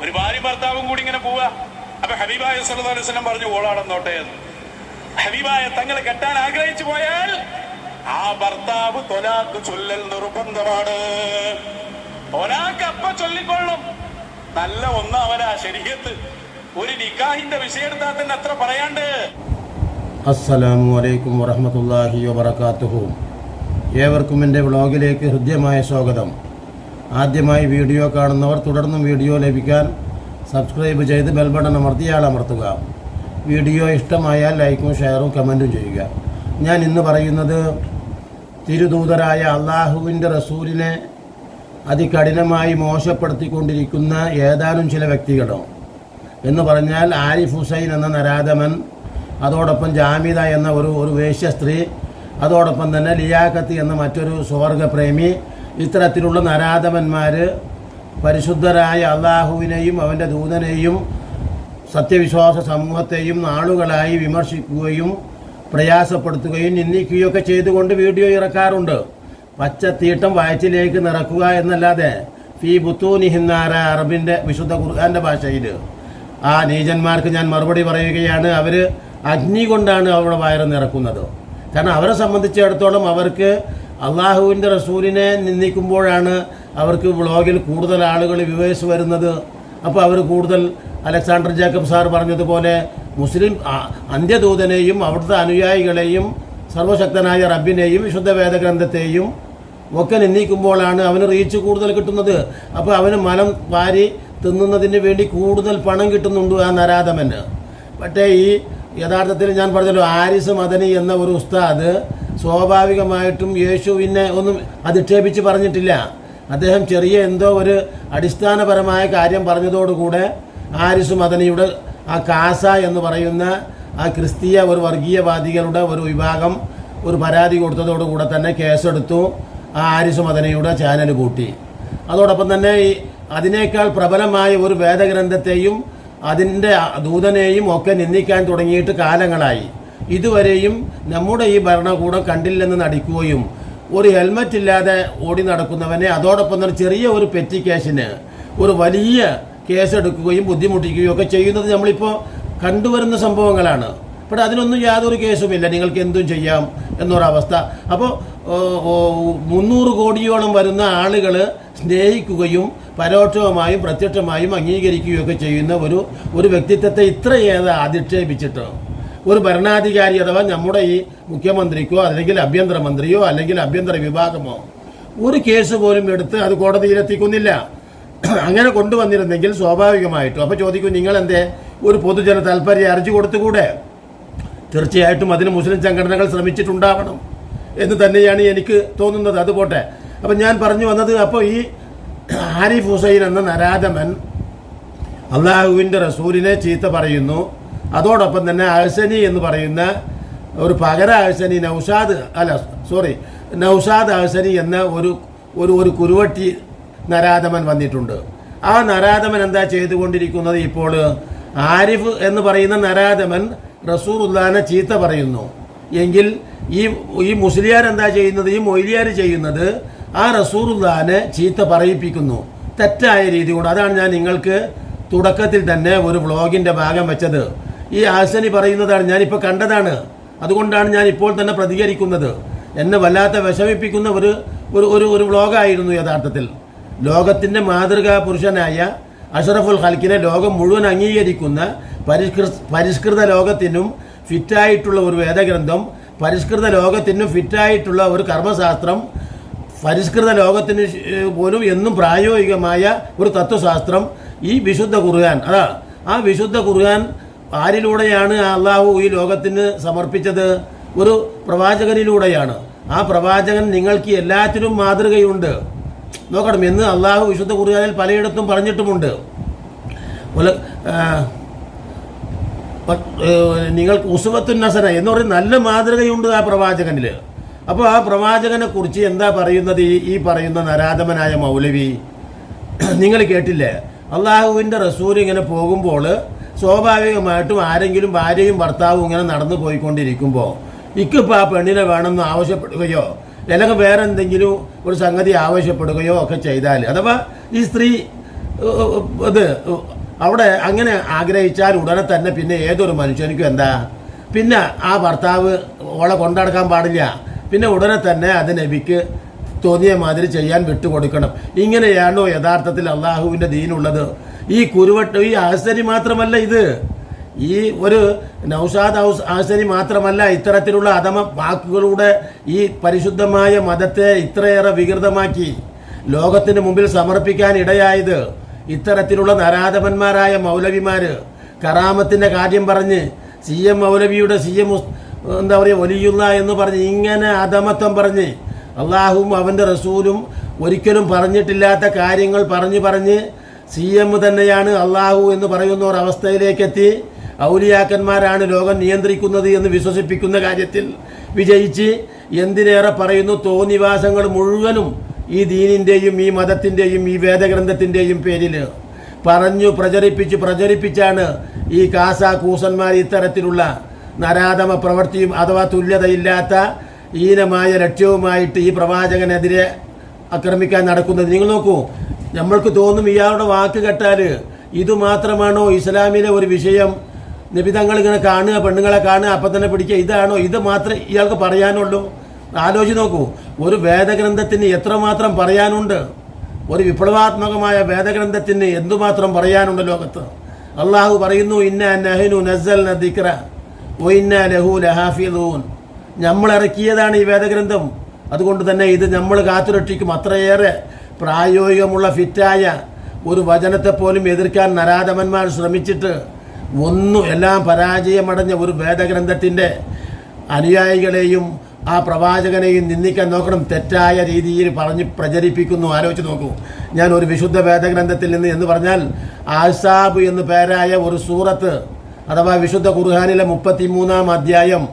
ഒരു ഭാര്യ ഭർത്താവും കൂടി ഇങ്ങനെ പോവുക അപ്പൊ ഹബീബായ സല്ലല്ലാഹു അലൈഹി വസല്ലം പറഞ്ഞു ഓളാണെന്നോട്ടെ എന്ന്. ഹബീബായ തങ്ങളെ കെട്ടാൻ ആഗ്രഹിച്ചു പോയാൽ ആ ഭർത്താവ് തൊലാക്ക് ചൊല്ലൽ നിർബന്ധമാണ്. തൊലാക്ക് അപ്പ ചൊല്ലിക്കൊള്ളും. നല്ല ഒന്നാവനാ ശരീരത്ത്. ഒരു നിക്കാഹിന്റെ വിഷയം എടുത്താൽ തന്നെ അത്ര പറയാണ്ട്. അസ്സലാമു അലൈക്കും വറഹമത്തല്ലാഹി വബർക്കാത്തുഹു ഏവർക്കും എന്റെ വ്ളോഗിലേക്ക് ഹൃദ്യമായ സ്വാഗതം. ആദ്യമായി വീഡിയോ കാണുന്നവർ തുടർന്നും വീഡിയോ ലഭിക്കാൻ സബ്സ്ക്രൈബ് ചെയ്ത് ബെൽ ബട്ടൺ അമർത്തിയാൽ അമർത്തുക. വീഡിയോ ഇഷ്ടമായാൽ ലൈക്കും ഷെയറും കമന്റും ചെയ്യുക. ഞാൻ ഇന്ന് പറയുന്നത് തിരുദൂതരായ അള്ളാഹുവിന്റെ റസൂലിനെ അതികഠിനമായി മോശപ്പെടുത്തിക്കൊണ്ടിരിക്കുന്ന ഏതാനും ചില വ്യക്തികളോ എന്ന് പറഞ്ഞാൽ ആരിഫ് ഹുസൈൻ എന്ന നരാധമൻ അതോടൊപ്പം ജാമിദ എന്ന ഒരു ഒരു വേശ്യ സ്ത്രീ അതോടൊപ്പം തന്നെ ലിയാഖത്ത് എന്ന മറ്റൊരു സ്വർഗപ്രേമി ഇത്തരത്തിലുള്ള നരാധമന്മാർ പരിശുദ്ധരായ അള്ളാഹുവിനെയും അവന്റെ ദൂതനെയും സത്യവിശ്വാസ സമൂഹത്തെയും നാളുകളായി വിമർശിക്കുകയും പ്രയാസപ്പെടുത്തുകയും നിന്ദിക്കുകയും ഒക്കെ ചെയ്തുകൊണ്ട് വീഡിയോ ഇറക്കാറുണ്ട്. പച്ചത്തീട്ടം വയറ്റിലേക്ക് നിറക്കുക എന്നല്ലാതെ ഫി ബുത്തൂനിഹിന്നാര അറബിന്റെ വിശുദ്ധ ഖുർആാന്റെ ഭാഷയിൽ ആ നീചന്മാർക്ക് ഞാൻ മറുപടി പറയുകയാണ് അവർ അഗ്നി കൊണ്ടാണ് അവരുടെ വയറ് നിറക്കുന്നത്. കാരണം അവരെ സംബന്ധിച്ചിടത്തോളം അവർക്ക് അള്ളാഹുവിന്റെ റസൂലിനെ നിന്ദിക്കുമ്പോഴാണ് അവർക്ക് വ്ളോഗിൽ കൂടുതൽ ആളുകൾ വ്യൂവേഴ്സ് വരുന്നത്. അപ്പോൾ അവർ കൂടുതൽ അലക്സാണ്ടർ ജേക്കബ് സാർ പറഞ്ഞതുപോലെ മുസ്ലിം അന്ത്യദൂതനെയും അവിടുത്തെ അനുയായികളെയും സർവശക്തനായ റബ്ബിനെയും വിശുദ്ധ വേദഗ്രന്ഥത്തെയും ഒക്കെ നിന്ദിക്കുമ്പോഴാണ് അവന് റീച്ച് കൂടുതൽ കിട്ടുന്നത്. അപ്പോൾ അവന് മലം വാരി തിന്നുന്നതിന് വേണ്ടി കൂടുതൽ പണം കിട്ടുന്നുണ്ട് ആ നരാധമന്. പക്ഷേ ഈ യഥാർത്ഥത്തിൽ ഞാൻ പറഞ്ഞല്ലോ ആരിസ് മദനി എന്ന ഒരു ഉസ്താദ് സ്വാഭാവികമായിട്ടും യേശുവിനെ ഒന്നും അധിക്ഷേപിച്ച് പറഞ്ഞിട്ടില്ല. അദ്ദേഹം ചെറിയ എന്തോ ഒരു അടിസ്ഥാനപരമായ കാര്യം പറഞ്ഞതോടുകൂടെ ആരിസ് മദനിയുടെ ആ കാസ എന്ന് പറയുന്ന ആ ക്രിസ്തീയ ഒരു വർഗീയവാദികളുടെ ഒരു വിഭാഗം ഒരു പരാതി കൊടുത്തതോടുകൂടെ തന്നെ കേസെടുത്തു. ആ ആരിസ് മദനയുടെ ചാനൽ കൂട്ടി. അതോടൊപ്പം തന്നെ ഈ അതിനേക്കാൾ പ്രബലമായ ഒരു വേദഗ്രന്ഥത്തെയും അതിന്റെ ദൂതനെയും ഒക്കെ നിന്ദിക്കാൻ തുടങ്ങിയിട്ട് കാലങ്ങളായി. ഇതുവരെയും നമ്മുടെ ഈ ഭരണകൂടം കണ്ടില്ലെന്ന് നടിക്കുകയും ഒരു ഹെൽമറ്റ് ഇല്ലാതെ ഓടി നടക്കുന്നവനെ അതോടൊപ്പം തന്നെ ചെറിയ ഒരു പെറ്റി കേസിന് ഒരു വലിയ കേസെടുക്കുകയും ബുദ്ധിമുട്ടിക്കുകയും ഒക്കെ ചെയ്യുന്നത് നമ്മളിപ്പോൾ കണ്ടുവരുന്ന സംഭവങ്ങളാണ്. ഇവിടെ അതിനൊന്നും യാതൊരു കേസുമില്ല നിങ്ങൾക്ക് എന്തും ചെയ്യാം എന്നൊരവസ്ഥ അപ്പോൾ മുന്നൂറ് കോടിയോളം വരുന്ന ആളുകൾ സ്നേഹിക്കുകയും പരോക്ഷമായും പ്രത്യക്ഷമായും അംഗീകരിക്കുകയും ഒക്കെ ചെയ്യുന്ന ഒരു ഒരു വ്യക്തിത്വത്തെ ഇത്രയേറെ അധിക്ഷേപിച്ചിട്ട് ഒരു ഭരണാധികാരി അഥവാ നമ്മുടെ ഈ മുഖ്യമന്ത്രിക്കോ അല്ലെങ്കിൽ ആഭ്യന്തരമന്ത്രിയോ അല്ലെങ്കിൽ ആഭ്യന്തര വിഭാഗമോ ഒരു കേസ് പോലും എടുത്ത് അത് കോടതിയിലെത്തിക്കുന്നില്ല. അങ്ങനെ കൊണ്ടുവന്നിരുന്നെങ്കിൽ സ്വാഭാവികമായിട്ടും. അപ്പോൾ ചോദിക്കും നിങ്ങൾ എന്തേ ഒരു പൊതുജന താല്പര്യം അർജി കൊടുത്തുകൂടെ? തീർച്ചയായിട്ടും അതിന് മുസ്ലിം സംഘടനകൾ ശ്രമിച്ചിട്ടുണ്ടാവണം. എന്ന് തന്നെയാണ് എനിക്ക് തോന്നുന്നത്. അതുപോട്ടെ അപ്പം ഞാൻ പറഞ്ഞു വന്നത് അപ്പോൾ ഈ ആരിഫ് ഹുസൈൻ എന്ന നരാധമൻ അള്ളാഹുവിന്റെ റസൂലിനെ ചീത്ത പറയുന്നു. അതോടൊപ്പം തന്നെ അഹസനി എന്ന് പറയുന്ന ഒരു പകര അഹസനി നൗഷാദ് അല്ല സോറി നൗഷാദ് അഹസനി എന്ന ഒരു ഒരു ഒരു കുരുവട്ടി നരാധമൻ വന്നിട്ടുണ്ട്. ആ നരാധമൻ എന്താ ചെയ്തുകൊണ്ടിരിക്കുന്നത് ഇപ്പോൾ? ആരിഫ് എന്ന് പറയുന്ന നരാധമൻ റസൂർ ഉദ്ദാന ചീത്ത പറയുന്നു. എങ്കിൽ ഈ ഈ മുസ്ലിയാർ എന്താ ചെയ്യുന്നത്? ഈ മൊയ്ലിയാർ ചെയ്യുന്നത് ആ റസൂർ ഉദ്ദാനെ ചീത്ത പറയിപ്പിക്കുന്നു. തെറ്റായ രീതി കൊണ്ട് അതാണ് ഞാൻ നിങ്ങൾക്ക് തുടക്കത്തിൽ തന്നെ ഒരു വ്ളോഗിന്റെ ഭാഗം വെച്ചത്. ഈ ആശനി പറയുന്നതാണ് ഞാനിപ്പോൾ കണ്ടതാണ്. അതുകൊണ്ടാണ് ഞാൻ ഇപ്പോൾ തന്നെ പ്രതികരിക്കുന്നത്. എന്നെ വല്ലാത്ത വിഷമിപ്പിക്കുന്ന ഒരു ഒരു ഒരു ഒരു വ്ളോഗായിരുന്നു യഥാർത്ഥത്തിൽ. ലോകത്തിന്റെ മാതൃകാ പുരുഷനായ അഷറഫുൽ ഹൽക്കിനെ ലോകം മുഴുവൻ അംഗീകരിക്കുന്ന പരിഷ്കൃ പരിഷ്കൃത ലോകത്തിനും ഫിറ്റായിട്ടുള്ള ഒരു വേദഗ്രന്ഥം പരിഷ്കൃത ലോകത്തിനും ഫിറ്റായിട്ടുള്ള ഒരു കർമ്മശാസ്ത്രം പരിഷ്കൃത ലോകത്തിന് പോലും എന്നും പ്രായോഗികമായ ഒരു തത്വശാസ്ത്രം ഈ വിശുദ്ധ ഖുർആൻ. അതാ ആ വിശുദ്ധ ഖുർആൻ ആരിലൂടെയാണ് അള്ളാഹു ഈ ലോകത്തിന് സമർപ്പിച്ചത്? ഒരു പ്രവാചകനിലൂടെയാണ് ആ പ്രവാചകൻ നിങ്ങൾക്ക് എല്ലാത്തിനും മാതൃകയുണ്ട്. നോക്കണം എന്ന് അള്ളാഹു വിശുദ്ധ ഖുർആനിൽ പലയിടത്തും പറഞ്ഞിട്ടുമുണ്ട്. നിങ്ങൾക്ക് ഉസുവത്തുൻ നസന എന്ന് പറയുന്ന നല്ല മാതൃകയുണ്ട് ആ പ്രവാചകനിൽ അപ്പോൾ ആ പ്രവാചകനെ കുറിച്ച് എന്താ പറയുന്നത്? ഈ ഈ പറയുന്ന നരാധമനായ മൗലവി നിങ്ങൾ കേട്ടില്ലേ? അള്ളാഹുവിന്റെ റസൂൽ ഇങ്ങനെ പോകുമ്പോൾ സ്വാഭാവികമായിട്ടും ആരെങ്കിലും ഭാര്യയും ഭർത്താവും ഇങ്ങനെ നടന്നു പോയിക്കൊണ്ടിരിക്കുമ്പോൾ ഇക്കിപ്പോൾ ആ പെണ്ണിനെ വേണമെന്ന് ആവശ്യപ്പെടുകയോ അല്ലെങ്കിൽ വേറെ എന്തെങ്കിലും ഒരു സംഗതി ആവശ്യപ്പെടുകയോ ഒക്കെ ചെയ്താൽ അഥവാ ഈ സ്ത്രീ ഇത് അവിടെ അങ്ങനെ ആഗ്രഹിച്ചാൽ ഉടനെ തന്നെ പിന്നെ ഏതൊരു മനുഷ്യനിക്കും എന്താ? പിന്നെ ആ ഭർത്താവ് ഓളെ കൊണ്ടടക്കാൻ പാടില്ല. പിന്നെ ഉടനെ തന്നെ അത് നബിക്ക് തോന്നിയ മാതിരി ചെയ്യാൻ വിട്ടുകൊടുക്കണം. ഇങ്ങനെയാണോ യഥാർത്ഥത്തിൽ അള്ളാഹുവിന്റെ ദീനുള്ളത്? ഈ കുരുവട്ട ഈ ആശരി മാത്രമല്ല ഇത്. ഈ ഒരു നൗഷാദ് ആസരി മാത്രമല്ല ഇത്തരത്തിലുള്ള അധമ വാക്കുകളുടെ ഈ പരിശുദ്ധമായ മതത്തെ ഇത്രയേറെ വികൃതമാക്കി. ലോകത്തിന് മുമ്പിൽ സമർപ്പിക്കാൻ ഇടയായത് ഇത്തരത്തിലുള്ള നരാധമന്മാരായ മൗലവിമാർ കറാമത്തിന്റെ കാര്യം പറഞ്ഞ് സി എം മൗലവിയുടെ സി എം എന്താ പറയുക വലിയുള്ള എന്ന് പറഞ്ഞ് ഇങ്ങനെ അധമത്വം പറഞ്ഞ് അള്ളാഹുവും അവന്റെ റസൂലും ഒരിക്കലും പറഞ്ഞിട്ടില്ലാത്ത കാര്യങ്ങൾ പറഞ്ഞു പറഞ്ഞ് സി എം തന്നെയാണ് അള്ളാഹു എന്ന് പറയുന്ന ഒരവസ്ഥയിലേക്കെത്തി ഔലിയാക്കന്മാരാണ് ലോകം നിയന്ത്രിക്കുന്നത് എന്ന് വിശ്വസിപ്പിക്കുന്ന കാര്യത്തിൽ വിജയിച്ച് എന്തിനേറെ പറയുന്നു? തോന്നിവാസങ്ങൾ മുഴുവനും ഈ ദീനിന്റെയും ഈ മതത്തിന്റെയും ഈ വേദഗ്രന്ഥത്തിന്റെയും പേരിൽ പറഞ്ഞു പ്രചരിപ്പിച്ച് പ്രചരിപ്പിച്ചാണ് ഈ കാസ കൂസന്മാർ ഇത്തരത്തിലുള്ള നരാധമ പ്രവൃത്തിയും അഥവാ തുല്യതയില്ലാത്ത ഈനമായ ലക്ഷ്യവുമായിട്ട് ഈ പ്രവാചകനെതിരെ ആക്രമിക്കാൻ നടക്കുന്നത്. നിങ്ങൾ നോക്കൂ നമ്മൾക്ക് തോന്നും ഇയാളുടെ വാക്ക് കേട്ടാൽ ഇത് മാത്രമാണോ ഇസ്ലാമിലെ ഒരു വിഷയം? നിബിതങ്ങൾ ഇങ്ങനെ കാണുക പെണ്ണുങ്ങളെ കാണുക അപ്പം തന്നെ പിടിക്കുക ഇതാണോ? ഇത് മാത്രമേ ഇയാൾക്ക് പറയാനുള്ളൂ. ആലോചിച്ച് നോക്കൂ ഒരു വേദഗ്രന്ഥത്തിന് എത്രമാത്രം പറയാനുണ്ട്? ഒരു വിപ്ലവാത്മകമായ വേദഗ്രന്ഥത്തിന് എന്തുമാത്രം പറയാനുണ്ട് ലോകത്ത്? അള്ളാഹു പറയുന്നു ഇന്ന നഹനു നസൽ നദിക്ര ഒ ഇന്ന ലഹു ലഹാഫിദൂൻ. നമ്മൾ ഇറക്കിയതാണ് ഈ വേദഗ്രന്ഥം. അതുകൊണ്ട് തന്നെ ഇത് നമ്മൾ കാത്തുരക്ഷിക്കും. അത്രയേറെ പ്രായോഗികമുള്ള ഫിറ്റായ ഒരു വചനത്തെ പോലും എതിർക്കാൻ നരാധമന്മാർ ശ്രമിച്ചിട്ട് ഒന്നും എല്ലാം പരാജയമടഞ്ഞ ഒരു വേദഗ്രന്ഥത്തിന്റെ അനുയായികളെയും ആ പ്രവാചകനെയും നിന്ദിക്കാൻ നോക്കണം. തെറ്റായ രീതിയിൽ പറഞ്ഞ് പ്രചരിപ്പിക്കുന്നു. ആലോചിച്ച് നോക്കൂ. ഞാൻ ഒരു വിശുദ്ധ വേദഗ്രന്ഥത്തിൽ നിന്ന് എന്ന് പറഞ്ഞാൽ ആസാബ് എന്ന് പേരായ ഒരു സൂറത്ത് അഥവാ വിശുദ്ധ ഖുർഹാനിലെ മുപ്പത്തിമൂന്നാം അധ്യായം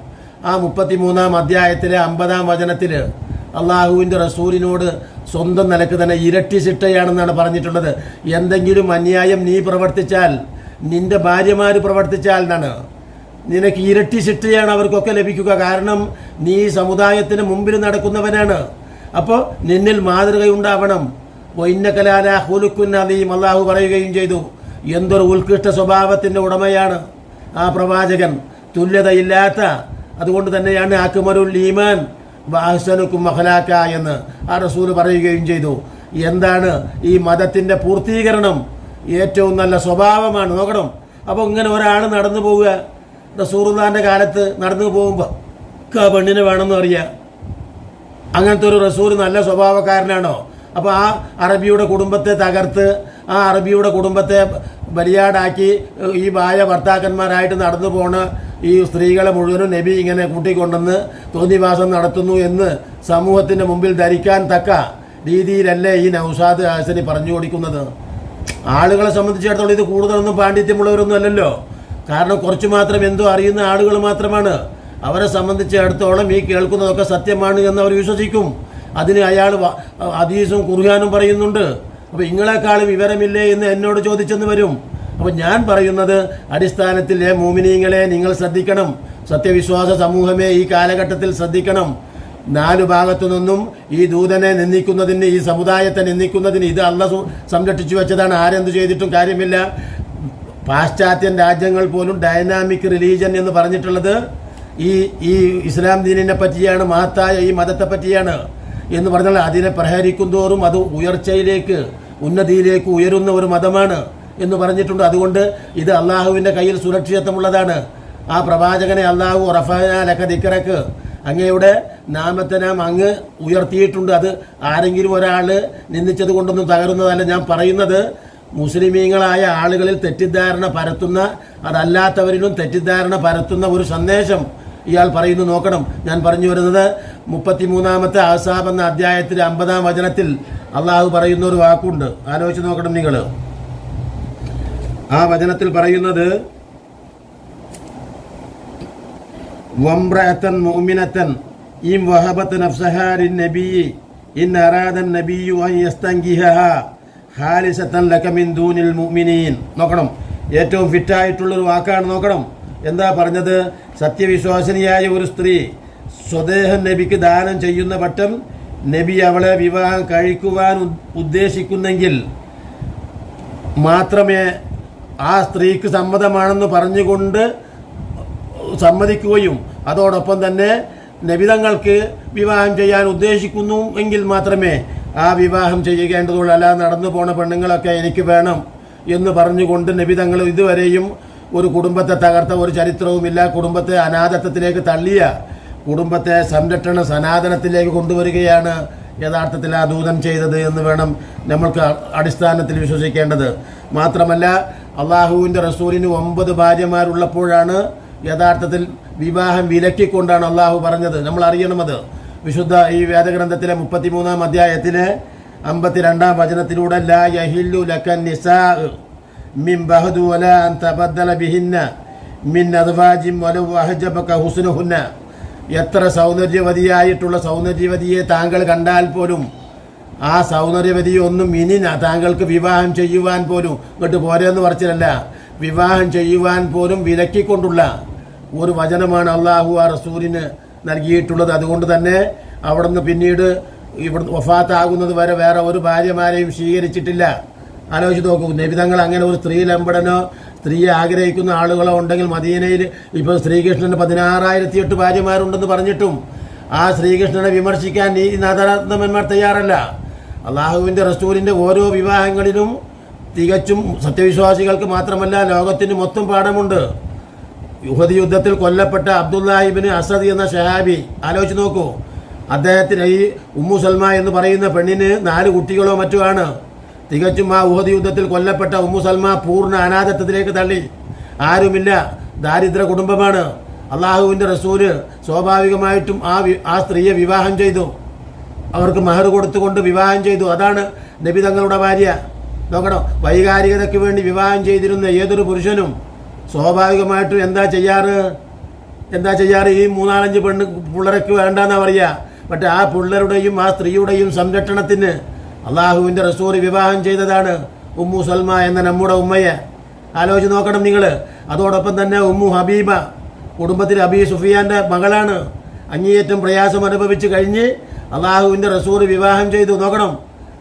ആ മുപ്പത്തിമൂന്നാം അധ്യായത്തിലെ അമ്പതാം വചനത്തിൽ അള്ളാഹുവിന്റെ റസൂലിനോട് സ്വന്തം നിലയ്ക്ക് തന്നെ ഇരട്ടി ശിക്ഷയാണെന്നാണ് പറഞ്ഞിട്ടുള്ളത്. എന്തെങ്കിലും അന്യായം നീ പ്രവർത്തിച്ചാൽ നിന്റെ ഭാര്യമാർ പ്രവർത്തിച്ചാൽ എന്നാണ്. നിനക്ക് ഇരട്ടി ശിക്ഷയാണ് അവർക്കൊക്കെ ലഭിക്കുക. കാരണം നീ സമുദായത്തിന് മുമ്പിൽ നടക്കുന്നവനാണ്. അപ്പോൾ നിന്നിൽ മാതൃകയുണ്ടാവണം പൊയിന്നകലാല ഹുലുക്കുൻ അലീം അള്ളാഹു പറയുകയും ചെയ്തു. എന്തൊരു ഉത്കൃഷ്ട സ്വഭാവത്തിന്റെ ഉടമയാണ് ആ പ്രവാചകൻ. തുല്യതയില്ലാത്ത അതുകൊണ്ട് തന്നെയാണ് അക്മരുൽ ഈമാൻ. വാഹസനുക്കും മഹലാക്ക എന്ന് ആ റസൂൽ പറയുകയും ചെയ്തു. എന്താണ് ഈ മതത്തിന്റെ പൂർത്തീകരണം? ഏറ്റവും നല്ല സ്വഭാവമാണ്. നോക്കണം. അപ്പോൾ ഇങ്ങനെ ഒരാൾ നടന്നു പോവുക. റസൂറുദാന്റെ കാലത്ത് നടന്നു പോകുമ്പോൾ ആ പെണ്ണിനെ വേണമെന്ന് അറിയാം. അങ്ങനത്തെ ഒരു റസൂൽ നല്ല സ്വഭാവക്കാരനാണോ? അപ്പോൾ ആ അറബിയുടെ കുടുംബത്തെ തകർത്ത് ആ അറബിയുടെ കുടുംബത്തെ ബലിയാടാക്കി ഈ ഭാര്യ ഭർത്താക്കന്മാരായിട്ട് നടന്നു പോണ. ഈ സ്ത്രീകളെ മുഴുവനും നബി ഇങ്ങനെ കൂട്ടിക്കൊണ്ടെന്ന് തോന്നിവാസം നടത്തുന്നു എന്ന് സമൂഹത്തിന്റെ മുമ്പിൽ ധരിക്കാൻ തക്ക രീതിയിലല്ലേ ഈ നൗസാദ് ഹാസനി പറഞ്ഞു കൊടുക്കുന്നത്. ആളുകളെ സംബന്ധിച്ചിടത്തോളം ഇത് കൂടുതലൊന്നും പാണ്ഡിത്യമുള്ളവരൊന്നും അല്ലല്ലോ. കാരണം കുറച്ച് മാത്രം എന്തോ അറിയുന്ന ആളുകൾ മാത്രമാണ്. അവരെ സംബന്ധിച്ചിടത്തോളം ഈ കേൾക്കുന്നതൊക്കെ സത്യമാണ് എന്ന് അവർ വിശ്വസിക്കും. അതിന് അയാൾ അതീസും കുർഹാനും പറയുന്നുണ്ട്. അപ്പോൾ ഇങ്ങളെക്കാളും വിവരമില്ലേ എന്ന് എന്നോട് ചോദിച്ചെന്ന് വരും. അപ്പോൾ ഞാൻ പറയുന്നത് അടിസ്ഥാനത്തിൽ ഏ മൂമിനീങ്ങളെ നിങ്ങൾ ശ്രദ്ധിക്കണം. സത്യവിശ്വാസ സമൂഹമേ ഈ കാലഘട്ടത്തിൽ ശ്രദ്ധിക്കണം. നാലു ഭാഗത്തു നിന്നും ഈ ദൂതനെ നിന്ദിക്കുന്നതിന് ഈ സമുദായത്തെ നിന്ദിക്കുന്നതിന് ഇത് അല്ല സംരക്ഷിച്ചു വെച്ചതാണ്. ആരെന്ത് ചെയ്തിട്ടും കാര്യമില്ല. പാശ്ചാത്യൻ രാജ്യങ്ങൾ പോലും ഡൈനാമിക് റിലീജൻ എന്ന് പറഞ്ഞിട്ടുള്ളത് ഈ ഈ ഇസ്ലാം ദീനിനെ പറ്റിയാണ് മഹത്തായ ഈ മതത്തെ പറ്റിയാണ് എന്ന് പറഞ്ഞാൽ അതിനെ പ്രഹരിക്കും തോറും അത് ഉയർച്ചയിലേക്ക് ഉന്നതിയിലേക്ക് ഉയരുന്ന ഒരു മതമാണ്. എന്ന് പറഞ്ഞിട്ടുണ്ട്. അതുകൊണ്ട് ഇത് അള്ളാഹുവിന്റെ കയ്യിൽ സുരക്ഷിതത്വമുള്ളതാണ്. ആ പ്രവാചകനെ അള്ളാഹു റഫാനാലൊക്കെ ദിക്കറക്ക് അങ്ങയുടെ നാമത്തെ നാം അങ്ങ് ഉയർത്തിയിട്ടുണ്ട്. അത് ആരെങ്കിലും ഒരാൾ നിന്ദിച്ചത് കൊണ്ടൊന്നും തകരുന്നതല്ല ഞാൻ പറയുന്നത്. മുസ്ലിമീങ്ങളായ ആളുകളിൽ തെറ്റിദ്ധാരണ പരത്തുന്ന അതല്ലാത്തവരിലും തെറ്റിദ്ധാരണ പരത്തുന്ന ഒരു സന്ദേശം ഇയാൾ പറയുന്നു. നോക്കണം. ഞാൻ പറഞ്ഞു വരുന്നത് മുപ്പത്തിമൂന്നാമത്തെ ആസാബ് എന്ന അധ്യായത്തിൽ അമ്പതാം വചനത്തിൽ അള്ളാഹു പറയുന്ന ഒരു വാക്കുണ്ട്. ആലോചിച്ച് നോക്കണം നിങ്ങൾ. ആ വചനത്തിൽ പറയുന്നത് നബിയു ലക മിൻ ദൂനിൽ മുഅ്മിനീൻ. നോക്കണം. ഏറ്റവും ഫിറ്റായിട്ടുള്ളൊരു വാക്കാണ് നോക്കണം. എന്താ പറഞ്ഞത്? സത്യവിശ്വാസിനിയായ ഒരു സ്ത്രീ സ്വദേഹം നബിക്ക് ദാനം ചെയ്യുന്ന പട്ടം നബി അവളെ വിവാഹം കഴിക്കുവാൻ ഉദ്ദേശിക്കുന്നെങ്കിൽ മാത്രമേ ആ സ്ത്രീക്ക് സമ്മതമാണെന്ന് പറഞ്ഞുകൊണ്ട് സമ്മതിക്കുകയും അതോടൊപ്പം തന്നെ നബിതങ്ങൾക്ക് വിവാഹം ചെയ്യാൻ ഉദ്ദേശിക്കുന്നു എങ്കിൽ മാത്രമേ ആ വിവാഹം ചെയ്യേണ്ടതുള്ളൂ. അല്ലാതെ നടന്നു പോണ പെണ്ണുങ്ങളൊക്കെ എനിക്ക് വേണം എന്ന് പറഞ്ഞുകൊണ്ട് നബിതങ്ങൾ ഇതുവരെയും ഒരു കുടുംബത്തെ തകർത്ത ഒരു ചരിത്രവുമില്ല കുടുംബത്തെ അനാഥത്വത്തിലേക്ക് തള്ളിയ കുടുംബത്തെ സംരക്ഷണ സനാതനത്തിലേക്ക് കൊണ്ടുവരികയാണ് യഥാർത്ഥത്തിൽ ആ ദൂതം ചെയ്തത് എന്ന് വേണം നമ്മൾക്ക് അടിസ്ഥാനത്തിൽ വിശ്വസിക്കേണ്ടത്. മാത്രമല്ല അള്ളാഹുവിന്റെ റസൂലിന് ഒമ്പത് ഭാര്യമാരുള്ളപ്പോഴാണ് യഥാർത്ഥത്തിൽ വിവാഹം വിലക്കിക്കൊണ്ടാണ് അള്ളാഹു പറഞ്ഞത്. നമ്മൾ അറിയണമത്. വിശുദ്ധ ഈ വേദഗ്രന്ഥത്തിലെ മുപ്പത്തിമൂന്നാം അധ്യായത്തിലെ അമ്പത്തിരണ്ടാം വചനത്തിലൂടെ ലാ യഹില്ലു ലക്കൻ മിൻ അൻ ബിഹിന്ന മിൻ വല വഹജബക ഹുസ്നുഹുന്ന. എത്ര സൗന്ദര്യവതിയായിട്ടുള്ള സൗന്ദര്യവതിയെ താങ്കൾ കണ്ടാൽ പോലും ആ സൗന്ദര്യവതി ഒന്നും ഇനി താങ്കൾക്ക് വിവാഹം ചെയ്യുവാൻ പോലും ഇങ്ങോട്ട് പോരെന്ന് പറച്ചിലല്ല വിവാഹം ചെയ്യുവാൻ പോലും വിലക്കിക്കൊണ്ടുള്ള ഒരു വചനമാണ് അള്ളാഹു ആ റസൂലിന് നൽകിയിട്ടുള്ളത്. അതുകൊണ്ട് തന്നെ അവിടുന്ന് പിന്നീട് ഇവിടെ വഫാത്താകുന്നത് വരെ വേറെ ഒരു ഭാര്യമാരെയും സ്വീകരിച്ചിട്ടില്ല. ആലോചിച്ച് നോക്കൂ നബിതങ്ങൾ അങ്ങനെ ഒരു സ്ത്രീ ലംബടനോ സ്ത്രീയെ ആഗ്രഹിക്കുന്ന ആളുകളോ ഉണ്ടെങ്കിൽ മദീനയിൽ ഇപ്പോൾ ശ്രീകൃഷ്ണന് പതിനാറായിരത്തി എട്ട് ഭാര്യമാരുണ്ടെന്ന് പറഞ്ഞിട്ടും ആ ശ്രീകൃഷ്ണനെ വിമർശിക്കാൻ ഈ നാഥാത്മന്മാർ തയ്യാറല്ല. അള്ളാഹുവിന്റെ റസൂലിന്റെ ഓരോ വിവാഹങ്ങളിലും തികച്ചും സത്യവിശ്വാസികൾക്ക് മാത്രമല്ല ലോകത്തിന് മൊത്തം പാഠമുണ്ട്. യുഹദ് യുദ്ധത്തിൽ കൊല്ലപ്പെട്ട അബ്ദുല്ലാഹിബിന് അസദ് എന്ന ഷഹാബി ആലോചിച്ച് നോക്കൂ. അദ്ദേഹത്തിന് ഈ ഉമ്മു സൽമ എന്ന് പറയുന്ന പെണ്ണിന് നാല് കുട്ടികളോ മറ്റോ ആണ് തികച്ചും ആ ഉഹദ് യുദ്ധത്തിൽ കൊല്ലപ്പെട്ട ഉമ്മു സൽമ പൂർണ അനാഥത്വത്തിലേക്ക് തള്ളി. ആരുമില്ല ദാരിദ്ര്യ കുടുംബമാണ്. അള്ളാഹുവിന്റെ റസൂൽ സ്വാഭാവികമായിട്ടും ആ ആ സ്ത്രീയെ വിവാഹം ചെയ്തു. അവർക്ക് മഹർ കൊടുത്തുകൊണ്ട് വിവാഹം ചെയ്തു. അതാണ് നബി തങ്ങളുടെ ഭാര്യ. നോക്കണം വൈകാരികതയ്ക്ക് വേണ്ടി വിവാഹം ചെയ്തിരുന്ന ഏതൊരു പുരുഷനും സ്വാഭാവികമായിട്ടും എന്താ ചെയ്യാറ്? എന്താ ചെയ്യാറ്? ഈ മൂന്നാലഞ്ച് പെണ്ണ് പിള്ളേർക്ക് വേണ്ടെന്നാ പറയുക. പക്ഷെ ആ പിള്ളേരുടെയും ആ സ്ത്രീയുടെയും സംരക്ഷണത്തിന് അള്ളാഹുവിന്റെ റസൂൽ വിവാഹം ചെയ്തതാണ് ഉമ്മു സൽമ എന്ന നമ്മുടെ ഉമ്മയെ. ആലോചിച്ച് നോക്കണം നിങ്ങൾ അതോടൊപ്പം തന്നെ ഉമ്മു ഹബീബ കുടുംബത്തിൽ അബി സുഫിയാന്റെ മകളാണ്. അങ്ങേയറ്റം പ്രയാസം അനുഭവിച്ച് കഴിഞ്ഞ് അള്ളാഹുവിന്റെ റസൂൽ വിവാഹം ചെയ്തു. നോക്കണം.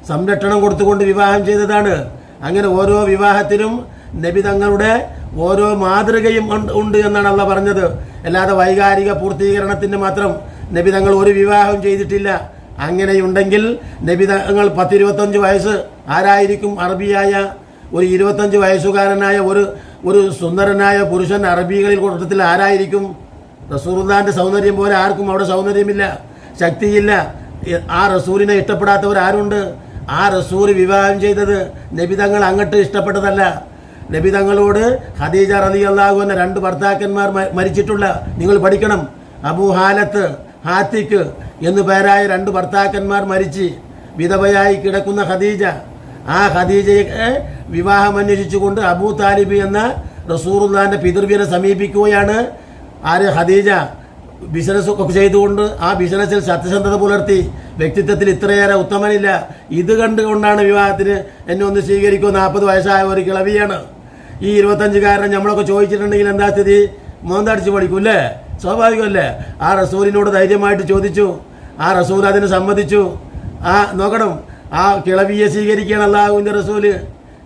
സംരക്ഷണം കൊടുത്തുകൊണ്ട് വിവാഹം ചെയ്തതാണ്. അങ്ങനെ ഓരോ വിവാഹത്തിലും നബി തങ്ങളുടെ ഓരോ മാതൃകയും ഉണ്ട്- എന്നാണ് അള്ള പറഞ്ഞത്. അല്ലാതെ വൈകാരിക പൂർത്തീകരണത്തിന് മാത്രം നബി തങ്ങൾ ഒരു വിവാഹം ചെയ്തിട്ടില്ല. അങ്ങനെയുണ്ടെങ്കിൽ നബി തങ്ങൾ പത്തിരുപത്തഞ്ച് വയസ്സ് ആരായിരിക്കും അറബിയായ ഒരു ഇരുപത്തഞ്ച് വയസ്സുകാരനായ ഒരു ഒരു സുന്ദരനായ പുരുഷൻ അറബികളിൽ കൂട്ടത്തിൽ ആരായിരിക്കും? റസൂറുല്ലാന്റെ സൗന്ദര്യം പോലെ ആർക്കും അവിടെ സൗന്ദര്യമില്ല. ശക്തിയില്ല. ആ റസൂലിനെ ഇഷ്ടപ്പെടാത്തവർ ആരുണ്ട്? ആ റസൂൽ വിവാഹം ചെയ്തത് നബിതങ്ങൾ അങ്ങട്ട് ഇഷ്ടപ്പെട്ടതല്ല. നബിതങ്ങളോട് ഹദീജ റലി അള്ളാഹു എന്ന രണ്ട് ഭർത്താക്കന്മാർ മരിച്ചിട്ടുള്ള നിങ്ങൾ പഠിക്കണം. അബു ഹാലത്ത് ഹാത്തിക്ക് എന്നു പേരായ രണ്ട് ഭർത്താക്കന്മാർ മരിച്ച് വിധവയായി കിടക്കുന്ന ഖദീജ. ആ ഖദീജയെ വിവാഹം അന്വേഷിച്ചുകൊണ്ട് അബൂ താലിബ് എന്ന റസൂറുല്ലാന്റെ പിതൃവിനെ സമീപിക്കുകയാണ് ആര്? ഖദീജ. ബിസിനസ് ഒക്കെ ചെയ്തുകൊണ്ട് ആ ബിസിനസ്സിൽ സത്യസന്ധത പുലർത്തി വ്യക്തിത്വത്തിൽ ഇത്രയേറെ ഉത്തമനില്ല. ഇത് കണ്ടുകൊണ്ടാണ് വിവാഹത്തിന് എന്നെ ഒന്ന് സ്വീകരിക്കുക നാൽപ്പത് വയസ്സായ ഒരു കിളവിയാണ്. ഈ ഇരുപത്തഞ്ചുകാരനെ നമ്മളൊക്കെ ചോദിച്ചിട്ടുണ്ടെങ്കിൽ എന്താ സ്ഥിതി? മോന്തടിച്ച് പഠിക്കൂല്ലേ സ്വാഭാവികമല്ലേ? ആ റസൂലിനോട് ധൈര്യമായിട്ട് ചോദിച്ചു. ആ റസൂൽ അതിന് സമ്മതിച്ചു. ആ നോക്കണം. ആ കിളവിയെ സ്വീകരിക്കുകയാണ് അള്ളാഹുവിന്റെ റസൂൽ.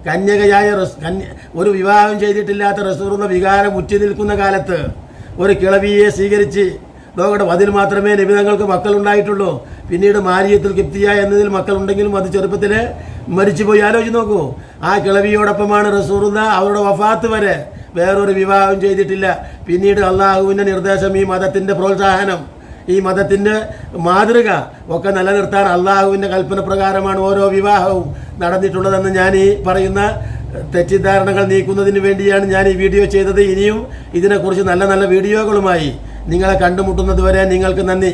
കന്യകയായ റസ്- കന്യ ഒരു വിവാഹം ചെയ്തിട്ടില്ലാത്ത റസൂറുന്ന വികാരം ഉറ്റി നിൽക്കുന്ന കാലത്ത് ഒരു കിളവിയെ സ്വീകരിച്ച് നോക്കട്ടെ വതിൽ മാത്രമേ നിബിതങ്ങൾക്ക് മക്കളുണ്ടായിട്ടുള്ളൂ. പിന്നീട് മാരിയത്തിൽ കിപ്തിയ എന്നതിൽ മക്കളുണ്ടെങ്കിലും അത് ചെറുപ്പത്തിൽ മരിച്ചുപോയി. ആലോചിച്ച് നോക്കൂ. ആ കിളവിയോടൊപ്പമാണ് റസൂറുന്ന അവരുടെ വഫാത്ത് വരെ വേറൊരു വിവാഹം ചെയ്തിട്ടില്ല. പിന്നീട് അള്ളാഹുവിന്റെ നിർദ്ദേശം ഈ മതത്തിന്റെ പ്രോത്സാഹനം ഈ മതത്തിന്റെ മാതൃക ഒക്കെ നിലനിർത്താൻ അള്ളാഹുവിന്റെ കൽപ്പന പ്രകാരമാണ് ഓരോ വിവാഹവും നടന്നിട്ടുള്ളതെന്ന് ഞാൻ ഈ പറയുന്ന തെറ്റിദ്ധാരണകൾ നീക്കുന്നതിന് വേണ്ടിയാണ് ഞാൻ ഈ വീഡിയോ ചെയ്തത്. ഇനിയും ഇതിനെക്കുറിച്ച് നല്ല നല്ല വീഡിയോകളുമായി നിങ്ങളെ കണ്ടുമുട്ടുന്നത് വരെ നിങ്ങൾക്ക് നന്ദി.